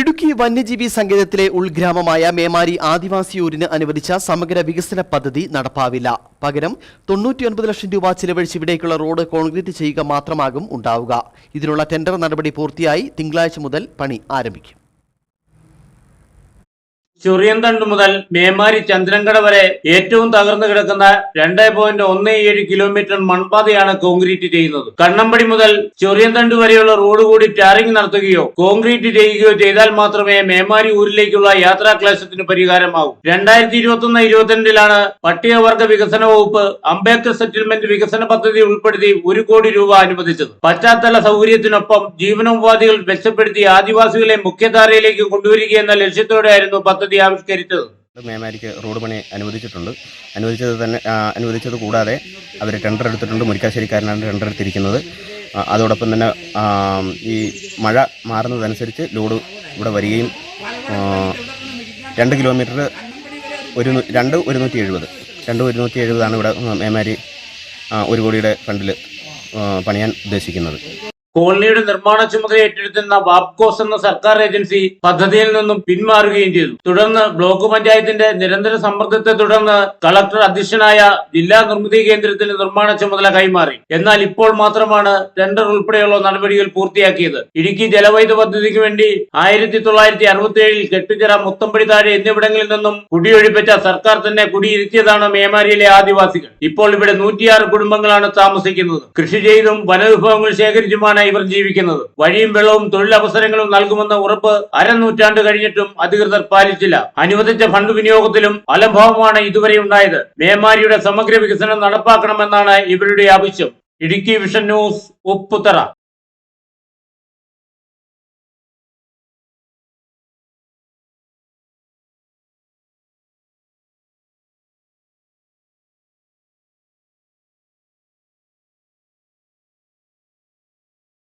ഇടുക്കി വന്യജീവി സങ്കേതത്തിലെ ഉൾഗ്രാമമായ മേമാരി ആദിവാസിയൂരിന് അനുവദിച്ച സമഗ്ര വികസന പദ്ധതി നടപ്പാവില്ല. പകരം തൊണ്ണൂറ്റിയൊൻപത് ലക്ഷം രൂപ ചിലവഴിച്ച് ഇവിടേക്കുള്ള റോഡ് കോൺക്രീറ്റ് ചെയ്യുക മാത്രമാകും ഉണ്ടാവുക. ഇതിനുള്ള ടെൻഡർ നടപടി പൂർത്തിയായി തിങ്കളാഴ്ച മുതൽ പണി ആരംഭിക്കും. ചുറിയന്തണ്ട് മുതൽ മേമാരി ചന്ദ്രങ്കട വരെ ഏറ്റവും തകർന്നു കിടക്കുന്ന രണ്ട് പോയിന്റ് ഒന്ന് ഏഴ് കിലോമീറ്റർ മൺപാതയാണ് കോൺക്രീറ്റ് ചെയ്യുന്നത്. കണ്ണമ്പടി മുതൽ ചൊറിയന്തണ്ട് വരെയുള്ള റോഡ് കൂടി ടാറിംഗ് നടത്തുകയോ കോൺക്രീറ്റ് ചെയ്യുകയോ ചെയ്താൽ മാത്രമേ മേമാരി ഊരിലേക്കുള്ള യാത്രാ ക്ലേശത്തിന് പരിഹാരമാകൂ രണ്ടായിരത്തി ഇരുപത്തി ഒന്ന് ഇരുപത്തിരണ്ടിലാണ് പട്ടികവർഗ വികസന വകുപ്പ് അംബേദ്കർ സെറ്റിൽമെന്റ് വികസന പദ്ധതി ഉൾപ്പെടുത്തി ഒരു കോടി രൂപ അനുവദിച്ചത്. പശ്ചാത്തല സൗകര്യത്തിനൊപ്പം ജീവനോപാധികൾ മെച്ചപ്പെടുത്തി ആദിവാസികളെ മുഖ്യധാരയിലേക്ക് കൊണ്ടുവരിക എന്ന ലക്ഷ്യത്തോടെയായിരുന്നു പദ്ധതി ആവിഷ്കരിച്ചത് മേമാരിക്ക് റോഡ് പണി അനുവദിച്ചിട്ടുണ്ട്. അനുവദിച്ചത് തന്നെ അനുവദിച്ചത് കൂടാതെ അവർ ടെൻഡർ എടുത്തിട്ടുണ്ട്. മുരിക്കാശ്ശേരിക്കാരനാണ് ടെൻഡർ എടുത്തിരിക്കുന്നത്. അതോടൊപ്പം തന്നെ ഈ മഴ മാറുന്നതനുസരിച്ച് ലോഡ് ഇവിടെ വരികയും രണ്ട് കിലോമീറ്റർ ഒരു രണ്ട് ഒരുന്നൂറ്റി എഴുപത് രണ്ട് ഒരുന്നൂറ്റി എഴുപതാണ് ഇവിടെ മേമാരി ഒരു കോടിയുടെ ഫണ്ടിൽ പണിയാൻ ഉദ്ദേശിക്കുന്നത്. കോളനിയുടെ നിർമ്മാണ ചുമതല ഏറ്റെടുത്തിരുന്ന വാപ്കോസ് എന്ന സർക്കാർ ഏജൻസി പദ്ധതിയിൽ നിന്നും പിന്മാറുകയും ചെയ്തു. തുടർന്ന് ബ്ലോക്ക് പഞ്ചായത്തിന്റെ നിരന്തര സമ്മർദ്ദത്തെ തുടർന്ന് കളക്ടർ അധ്യക്ഷനായ ജില്ലാ നിർമ്മിതി കേന്ദ്രത്തിന് നിർമ്മാണ ചുമതല കൈമാറി. എന്നാൽ ഇപ്പോൾ മാത്രമാണ് ടെൻഡർ ഉൾപ്പെടെയുള്ള നടപടികൾ പൂർത്തിയാക്കിയത്. ഇടുക്കി ജലവൈദ്യുത പദ്ധതിക്ക് വേണ്ടി ആയിരത്തി തൊള്ളായിരത്തി അറുപത്തി ഏഴിൽ കെട്ടുചിറ മുത്തമ്പടി താഴെ എന്നിവിടങ്ങളിൽ നിന്നും കുടിയൊഴിപ്പിച്ച സർക്കാർ തന്നെ കുടിയിരുത്തിയതാണ് മേമാരിയിലെ ആദിവാസികൾ. ഇപ്പോൾ ഇവിടെ നൂറ്റിയാറ് കുടുംബങ്ങളാണ് താമസിക്കുന്നത്. കൃഷി ചെയ്തും വനവിഭവങ്ങൾ ശേഖരിച്ചുമാണ് ഇവർ ജീവിക്കുന്നത്. വഴിയും വെള്ളവും തൊഴിലവസരങ്ങളും നൽകുമെന്ന ഉറപ്പ് അരനൂറ്റാണ്ട് കഴിഞ്ഞിട്ടും അധികൃതർ പാലിച്ചില്ല. അനുവദിച്ച ഫണ്ട് വിനിയോഗത്തിലും അലംഭാവമാണ് ഇതുവരെ ഉണ്ടായത്. മേമാരിയുടെ സമഗ്ര വികസനം നടപ്പാക്കണമെന്നാണ് ഇവരുടെ ആവശ്യം. Idukki vision news Upputhara.